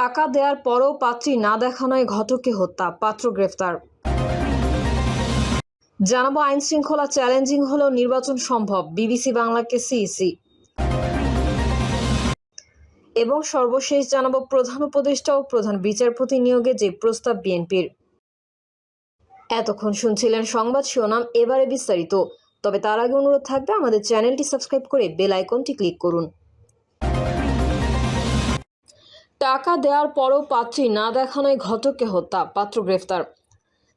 টাকা দেওয়ার পরও পাত্রী না দেখানোয় ঘটকে হত্যা, পাত্র গ্রেফতার। জানাব আইন শৃঙ্খলা চ্যালেঞ্জিং হলেও নির্বাচন সম্ভব, বিবিসি বাংলাকে সিইসি। এবং সর্বশেষ জানাব প্রধান উপদেষ্টা ও প্রধান বিচারপতি নিয়োগে যে প্রস্তাব বিএনপির। এতক্ষণ শুনছিলেন সংবাদ শিরোনাম, এবারে বিস্তারিত। তবে তার আগে অনুরোধ থাকবে আমাদের চ্যানেলটি সাবস্ক্রাইব করে বেল আইকনটি ক্লিক করুন। টাকা দেওয়ার পরও পাত্রী না দেখানোয় ঘটককে হত্যা, পাত্র গ্রেফতার।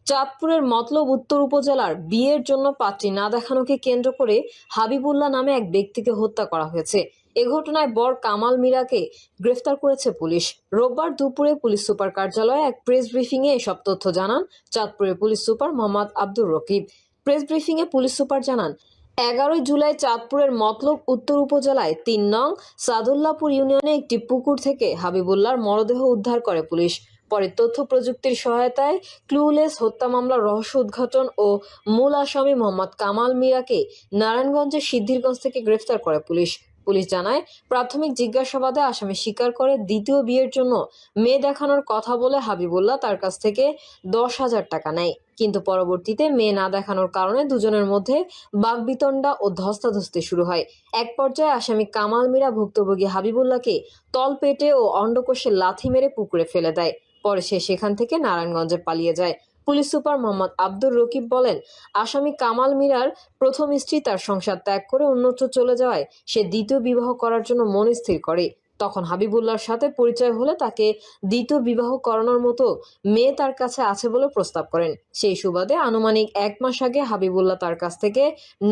চাঁদপুরের মতলব উত্তর উপজেলার বিয়ের জন্য পাত্রী না দেখানোকে কেন্দ্র করে হাবিবুল্লাহ নামে এক ব্যক্তিকে হত্যা করা হয়েছে। এ ঘটনায় বর কামাল মিরাকে গ্রেফতার করেছে পুলিশ। রোববার দুপুরে পুলিশ সুপার কার্যালয়ে এক প্রেস ব্রিফিংয়ে এসব তথ্য জানান চাঁদপুরের police super Mohammad Abdur Rakib. Press ব্রিফিংয়ে পুলিশ সুপার জানান এগারোই জুলাই চাঁদপুরের মতলব উত্তর উপজেলায় তিন নং সাদুল্লাপুর ইউনিয়নে একটি পুকুর থেকে হাবিবুল্লার মরদেহ উদ্ধার করে পুলিশ। পরে তথ্য প্রযুক্তির সহায়তায় ক্লুলেস হত্যা মামলার রহস্য উদ্ঘাটন ও মূল আসামি মোহাম্মদ কামাল মিরাকে নারায়ণগঞ্জের সিদ্ধিরগঞ্জ থেকে গ্রেফতার করে পুলিশ। পুলিশ জানায়, প্রাথমিক জিজ্ঞাসাবাদে আসামি স্বীকার করে দ্বিতীয় বিয়ের জন্য মেয়ে দেখানোর কথা বলে হাবিবুল্লাহ তার কাছ থেকে দশ হাজার টাকা নেয়। কিন্তু পরবর্তীতে মেয়ে না দেখানোর কারণে দুজনের মধ্যে বাগবিতণ্ডা ও ধস্তাধস্তি শুরু হয়। এক পর্যায়ে আসামি কামাল মিরা ভুক্তভোগী হাবিবুল্লাহকে তল পেটে ও অন্ডকোষে লাথি মেরে পুকুরে ফেলে দেয়। পরে সে সেখান থেকে নারায়ণগঞ্জে পালিয়ে যায়। পুলিশ সুপার মোহাম্মদ আব্দুর রকিব বলেন, আসামি কামাল মিরার প্রথম স্ত্রী তার সংসার ত্যাগ করে অন্যত্র চলে যাওয়ায় সে দ্বিতীয় বিবাহ করার জন্য মন স্থির করে। তখন হাবিবুল্লাহর সাথে পরিচয় হলে তাকে দ্বিতীয় বিবাহ করানোর মতো মেয়ে তার কাছে আছে বলে প্রস্তাব করেন। সেই সুবাদে আনুমানিক এক মাস আগে হাবিবুল্লাহ তার কাছ থেকে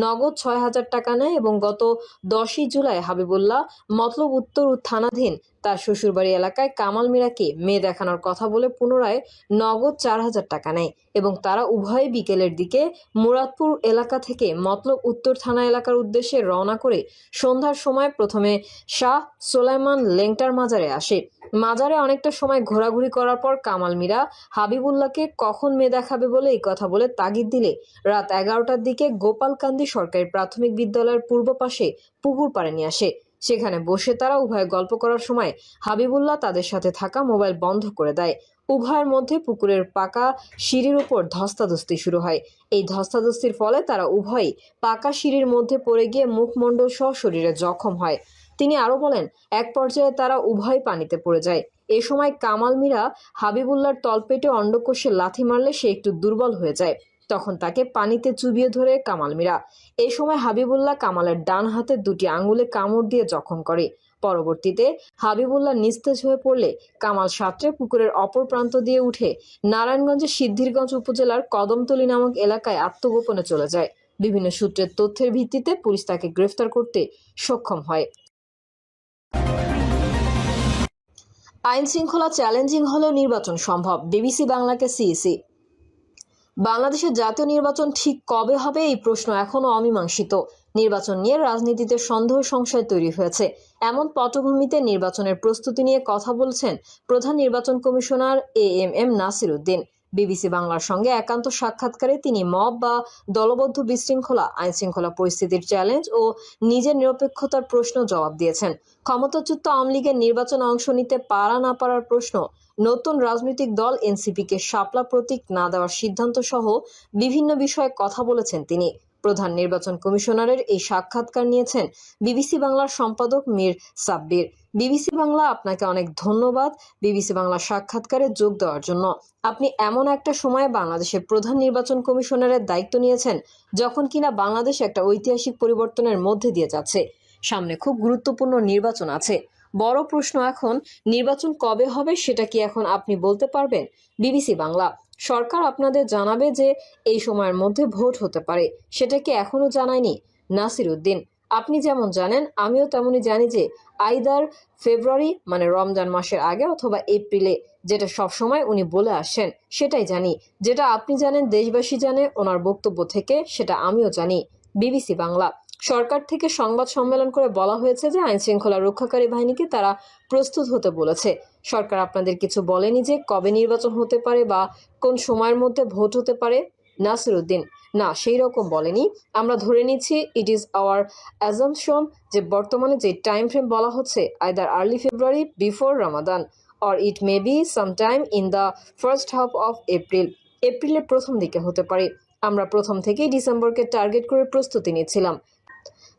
নগদ ছয় হাজার টাকা নেয় এবং গত দশই জুলাই হাবিবুল্লাহ মতলব উত্তর থানাধীন তার শ্বশুরবাড়ি এলাকায় কামাল মিরাকে মেয়ে দেখানোর কথা বলে পুনরায় নগদ চার হাজার টাকা নেয় এবং তারা উভয়ে বিকেলের দিকে মুরাদপুর এলাকা থেকে মতলব উত্তর থানা এলাকার উদ্দেশ্যে রওনা করে সন্ধ্যার সময় প্রথমে শাহ সোলাইমান লেংটার মাজারে আসে। মাজারে অনেকটা সময় ঘোরাঘুরি করার পর কামাল মিরা হাবিবুল্লাহকে কখন মেয়ে দেখাবে বলে এই কথা বলে তাগিদ দিলে। রাত এগারোটার দিকে গোপালকান্দি সরকারি প্রাথমিক বিদ্যালয়ের পূর্ব পাশে পুকুর পাড়ে নিয়ে আসে। সেখানে বসে তারা উভয় গল্প করার সময় হাবিবুল্লাহ তাদের সাথে থাকা মোবাইল বন্ধ করে দেয়। উভয়ের মধ্যে পুকুরের পাকা সিঁড়ির উপর ধস্তাধস্তি শুরু হয়। এই ধস্তাধস্তির ফলে তারা উভয়ই পাকা সিঁড়ির মধ্যে পড়ে গিয়ে মুখমণ্ডল সহ শরীরে জখম হয়। তিনি আরও বলেন, এক পর্যায়ে তারা উভয় পানিতে পড়ে যায়। এ সময় কামাল মিরা হাবিবুল্লার তলপেটে অন্ডকোষে লাথি মারলে সে একটু দুর্বল হয়ে যায়। তখন তাকে পানিতে চুবিয়ে ধরে কামাল মিরা। এই সময় হাবিবুল্লাহ কামালের ডান হাতে দুটি আঙুলে কামড় দিয়ে জখম করে। পরবর্তীতে হাবিবুল্লাহ নিস্তেজ হয়ে পড়লে কামাল সাঁতরে পুকুরের অপর প্রান্ত দিয়ে উঠে নারায়ণগঞ্জের সিদ্ধিরগঞ্জ উপজেলার কদমতলী নামক এলাকায় আত্মগোপনে চলে যায়। বিভিন্ন সূত্রের তথ্যের ভিত্তিতে পুলিশ তাকে গ্রেফতার করতে সক্ষম হয়। আইন শৃঙ্খলা চ্যালেঞ্জিং হলেও নির্বাচন সম্ভব। বিবিসি বাংলাকে সিইসি। বাংলাদেশের জাতীয় নির্বাচন ঠিক কবে হবে এই প্রশ্ন এখনও অমীমাংসিত। নির্বাচন নিয়ে রাজনীতিতে সন্দেহ সংশয় তৈরি হয়েছে। এমন পটভূমিতে নির্বাচনের প্রস্তুতি নিয়ে কথা বলছেন প্রধান নির্বাচন commissioner A M M Nasir Uddin. BBC বাংলার সঙ্গে একান্ত সাক্ষাৎকারে তিনি মব বা দলবদ্ধ বিশৃঙ্খলা আইন শৃঙ্খলা পরিস্থিতির চ্যালেঞ্জ ও নিজের নিরপেক্ষতার প্রশ্ন জবাব দিয়েছেন। ক্ষমতাচ্যুত আওয়ামী লীগের নির্বাচনে অংশ নিতে পারা না পারার প্রশ্ন, নতুন রাজনৈতিক দল এনসিপিকে শাপলা প্রতীক না দেওয়ার সিদ্ধান্ত সহ বিভিন্ন বিষয়ে কথা বলেছেন তিনি। প্রধান নির্বাচন কমিশনারের এই সাক্ষাৎকার নিয়েছেন বিবিসি বাংলার সম্পাদক মীর সাব্বির। বিবিসি বাংলা, আপনাকে অনেক ধন্যবাদ। বিবিসি বাংলা সাক্ষাৎকারে যোগ দেওয়ার জন্য। আপনি এমন একটা সময়ে বাংলাদেশের প্রধান নির্বাচন কমিশনারের দায়িত্ব নিয়েছেন, যখন কিনা বাংলাদেশ একটা ঐতিহাসিক পরিবর্তনের মধ্যে দিয়ে যাচ্ছে। সামনে খুব গুরুত্বপূর্ণ নির্বাচন আছে। বড় প্রশ্ন এখন, নির্বাচন কবে হবে সেটা কি এখন আপনি বলতে পারবেন? বিবিসি বাংলা সরকার আপনাদের জানাবে যে এই সময়ের মধ্যে ভোট হতে পারে সেটা কি এখনও জানায়নি নাসির উদ্দিন আপনি যেমন জানেন, আমিও তেমনই জানি যে আইদার ফেব্রুয়ারি মানে রমজান মাসের আগে অথবা এপ্রিলে, যেটা সবসময় উনি বলে আসেন সেটাই জানি। যেটা আপনি জানেন, দেশবাসী জানে, ওনার বক্তব্য থেকে, সেটা আমিও জানি। বিবিসি বাংলা। সরকার থেকে সংবাদ সম্মেলন করে বলা হয়েছে যে আইন শৃঙ্খলা রক্ষাকারী বাহিনীকে তারা প্রস্তুত হতে বলেছে। সরকার আপনাদের কিছু বলেনি যে কবে নির্বাচন হতে পারে বা কোন সময়ের মধ্যে ভোট হতে পারে? নাসির উদ্দিন না, সেই রকম বলেনি। আমরা ধরে নিচ্ছি ইট ইজ আওয়ার অ্যাজামশন যে বর্তমানে যে টাইম ফ্রেম বলা হচ্ছে either early February before Ramadan or it may be sometime in the first half of April এপ্রিলের প্রথম দিকে হতে পারে। আমরা প্রথম থেকেই ডিসেম্বরকে টার্গেট করে প্রস্তুতি নিয়েছিলাম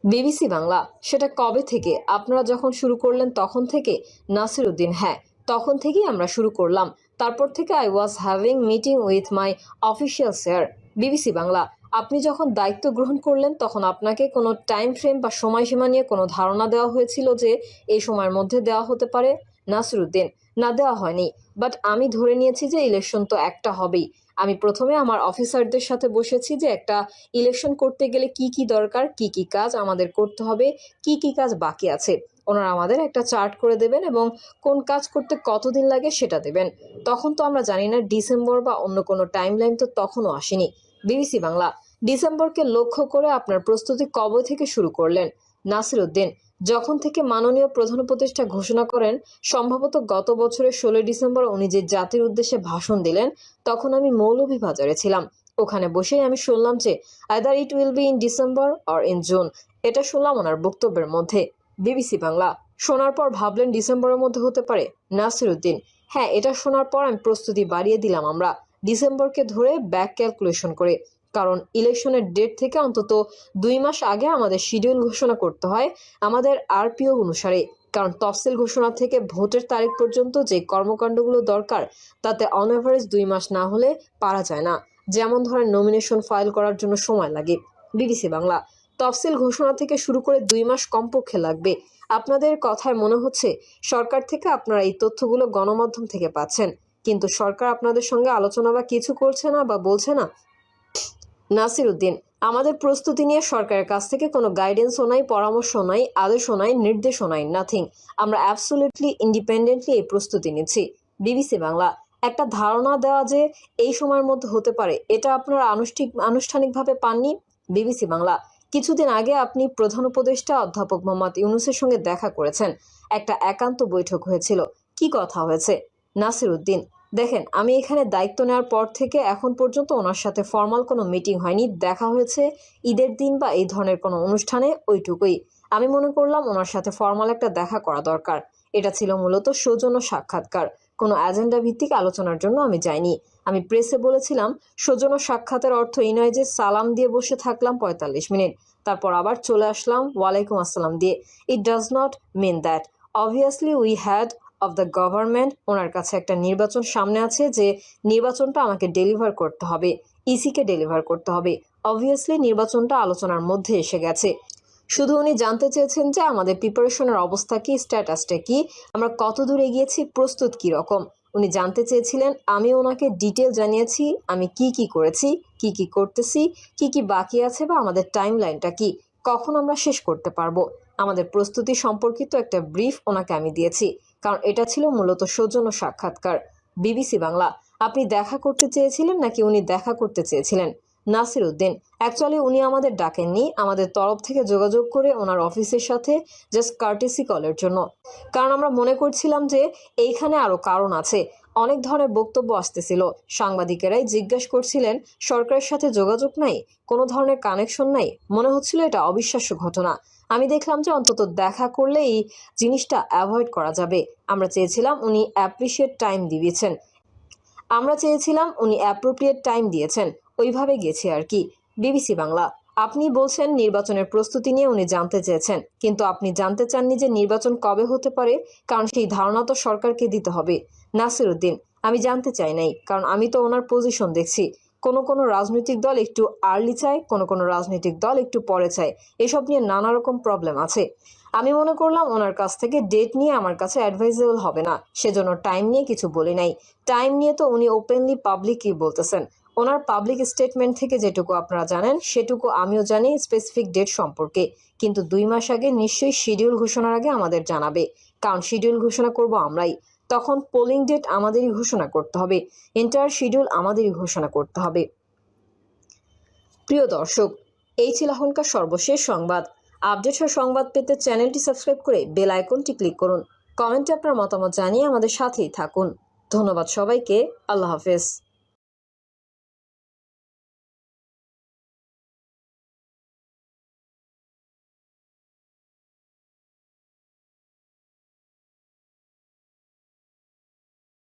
বিবিসি বাংলা, সেটা কবে থেকে? আপনারা যখন শুরু করলেন তখন থেকে? নাসির উদ্দিন হ্যাঁ তখন থেকেই আমরা শুরু করলাম। তারপর থেকে I was having meeting with my official sir BBC Bangla. আপনি যখন দায়িত্ব গ্রহণ করলেন, তখন আপনাকে কোনো টাইম ফ্রেম বা সময়সীমা নিয়ে কোনো ধারণা দেওয়া হয়েছিল যে এই সময়ের মধ্যে দেওয়া হতে পারে? নাসরুদ্দিন, না, দেওয়া হয়নি। বাট আমি ধরে নিয়েছি যে ইলেকশন তো একটা হবেই। আমি প্রথমে আমার অফিসারদের সাথে বসেছি যে একটা ইলেকশন করতে গেলে কি কি দরকার, কি কি কাজ আমাদের করতে হবে, কি কি কাজ বাকি আছে। ওনারা আমাদের একটা চার্ট করে দেবেন এবং কোন কাজ করতে কতদিন লাগে সেটা দেবেন। তখন তো আমরা জানি না, ডিসেম্বর বা অন্য কোনো টাইম লাইন তো তখনও আসেনি। বিবিসি বাংলা, ডিসেম্বরকে লক্ষ্য করে আপনার প্রস্তুতি কবে থেকে শুরু করলেন? নাসির উদ্দিন যখন থেকে মাননীয় প্রধান উপদেষ্টা ঘোষণা করেন, সম্ভবত গত বছরের ষোলোই ডিসেম্বর উনি যে জাতির উদ্দেশ্যে ভাষণ দিলেন, তখন আমি মৌলভীবাজারে ছিলাম। ওখানে বসেই আমি শুনলাম যে either it will be in December or in June এটা শুনলাম ওনার বক্তব্যের মধ্যে। বিবিসি বাংলা, শোনার পর ভাবলেন ডিসেম্বরের মধ্যে হতে পারে। নাসির উদ্দিন হ্যাঁ এটা শোনার পর আমি প্রস্তুতি বাড়িয়ে দিলাম আমরা। ডিসেম্বরকে ধরে ব্যাক ক্যালকুলেশন করে। কারণ ইলেকশনের ডেট থেকে অন্তত দুই মাস আগে আমাদের শিডিউল ঘোষণা করতে হয় আমাদের আরপিও অনুসারে। কারণ তফসিল ঘোষণা থেকে ভোটের তারিখ পর্যন্ত যে কর্মকাণ্ডগুলো দরকার, তাতে অন অ্যাভারেজ দুই মাস না হলে পারা যায় না। যেমন ধরেন নমিনেশন ফাইল করার জন্য সময় লাগে। বিবিসি বাংলা, তফসিল ঘোষণা থেকে শুরু করে দুই মাস কমপক্ষে লাগবে। আপনাদের কথায় মনে হচ্ছে সরকার থেকে আপনারা এই তথ্যগুলো গণমাধ্যম থেকে পাচ্ছেন। কিন্তু সরকার আপনাদের সঙ্গে আলোচনা বা কিছু করছে না বা বলছে না নাসির উদ্দিন আমাদের প্রস্তুতি নিয়ে সরকারের কাছ থেকে কোনো গাইডেন্সও নাই পরামর্শ নাই, আদেশও নাই, নির্দেশও নাই নাথিং আমরা অ্যাবসোলিউটলি ইন্ডিপেন্ডেন্টলি এই প্রস্তুতি নিচ্ছি। বিবিসি বাংলা, একটা ধারণা দেওয়া যে এই সময়ের মধ্যে হতে পারে, এটা আপনারা আনুষ্ঠিক, আনুষ্ঠানিকভাবে পাননি? বিবিসি বাংলা, কিছুদিন আগে আপনি প্রধান উপদেষ্টা অধ্যাপক মোহাম্মদ ইউনুসের সঙ্গে দেখা করেছেন। একটা একান্ত বৈঠক হয়েছিল। কি কথা হয়েছে? নাসির উদ্দিন দেখেন, আমি এখানে দায়িত্ব নেওয়ার পর থেকে এখন পর্যন্ত ওনার সাথে ফর্মাল কোনো মিটিং হয়নি। দেখা হয়েছে ঈদের দিন বা এই ধরনের কোনো অনুষ্ঠানে, ওইটুকুই। আমি মনে করলাম ওনার সাথে ফর্মাল একটা দেখা করা দরকার। এটা ছিল মূলত সৌজন্য সাক্ষাৎকার। কোনো অ্যাজেন্ডা ভিত্তিক আলোচনার জন্য আমি যাইনি। আমি প্রেসে বলেছিলাম, সৌজন্য সাক্ষাতের অর্থ এই নয় যে সালাম দিয়ে বসে থাকলাম পঁয়তাল্লিশ মিনিট। তারপর আবার চলে আসলাম, ওয়ালাইকুম আসসালাম দিয়ে। It does not mean that obviously we had of the government ওনার কাছে একটা নির্বাচন সামনে আছে যে নির্বাচনটা আমাকে ডেলিভার করতে হবে ইসিকে ডেলিভার করতে হবে। অবভিয়াসলি নির্বাচনটা আলোচনার মধ্যে এসে গেছে। শুধু উনি জানতে চেয়েছেন যে আমাদের প্রিপারেশনের অবস্থা কি স্ট্যাটাসটা কি, আমরা কত দূর এগিয়েছি, প্রস্তুত কী রকম উনি জানতে চেয়েছিলেন, আমি ওনাকে ডিটেল জানিয়েছি, আমি কি কি করেছি, কি কি করতেছি, কি কি বাকি আছে বা আমাদের টাইম লাইনটা কি, কখন আমরা শেষ করতে পারব। আমাদের প্রস্তুতি সম্পর্কিত একটা ব্রিফ ওনাকে আমি দিয়েছি। কারণ এটা ছিল মূলত সৌজন্য সাক্ষাৎকার। বিবিসি বাংলা, আপনি দেখা করতে চেয়েছিলেন নাকি উনি দেখা করতে চেয়েছিলেন? নাসির উদ্দিন অ্যাকচুয়ালি উনি আমাদের ডাকেননি, আমাদের তরফ থেকে যোগাযোগ করে ওনার অফিসের সাথে জাস্ট কার্টেসি কলের জন্য। কারণ আমরা মনে করছিলাম যে এইখানে আরও কারণ আছে। অনেক ধরনের বক্তব্য আসতেছিল। সাংবাদিকেরাই জিজ্ঞেস করছিলেন, সরকারের সাথে যোগাযোগ নাই, কোনো ধরনের কানেকশন নাই। মনে হচ্ছিল এটা অবিশ্বাস্য ঘটনা। আমি দেখলাম যে অন্তত দেখা করলে এই জিনিসটা অ্যাভয়েড করা যাবে। আমরা চেয়েছিলাম উনি অ্যাপ্রিসিয়েট টাইম দিয়েছেন। আমরা চেয়েছিলাম উনি অ্যাপ্রোপ্রিয়েট টাইম দিয়েছেন। ওইভাবে গেছে আর কি। বিবিসি বাংলা, আপনি বলছেন নির্বাচনের প্রস্তুতি নিয়ে উনি জানতে চেয়েছেন, কিন্তু আপনি জানতে চাননি যে নির্বাচন কবে হতে পারে, কারণ সেই ধারণা তো সরকারকে দিতে হবে। নাসির উদ্দিন, আমি জানতে চাই নাই, কারণ আমি তো ওনার পজিশন দেখছি। কোনো কোনো রাজনৈতিক দল একটু আর্লি চায়, কোনো কোনো রাজনৈতিক দল একটু পরে চায়। এসব নিয়ে নানা রকম প্রবলেম আছে। আমি মনে করলাম ওনার কাছ থেকে ডেট নিয়ে আমার কাছে অ্যাডভাইজেবল হবে না, সেজন্য টাইম নিয়ে কিছু বলি নাই। টাইম নিয়ে তো উনি ওপেনলি পাবলিকই বলতেছেন। ওনার পাবলিক স্টেটমেন্ট থেকে যেটুকু আপনারা জানেন, সেটুকু আমিও জানি স্পেসিফিক ডেট সম্পর্কে। কিন্তু দুই মাস আগে নিশ্চয়ই শিডিউল ঘোষণার আগে আমাদের জানাবে। কারণ শিডিউল ঘোষণা করব আমরাই। তখন পোলিং ডেট আমাদেরই ঘোষণা করতে হবে। এন্টায়ার শিডিউল আমাদেরই ঘোষণা করতে হবে। প্রিয় দর্শক, এই ছিল এখনকার সর্বশেষ সংবাদ। আপডেট হওয়া সংবাদ পেতে চ্যানেলটি সাবস্ক্রাইব করে বেল আইকনটি ক্লিক করুন। কমেন্টে আপনার মতামত জানিয়ে আমাদের সাথেই থাকুন। ধন্যবাদ সবাইকে। আল্লাহ হাফেজ।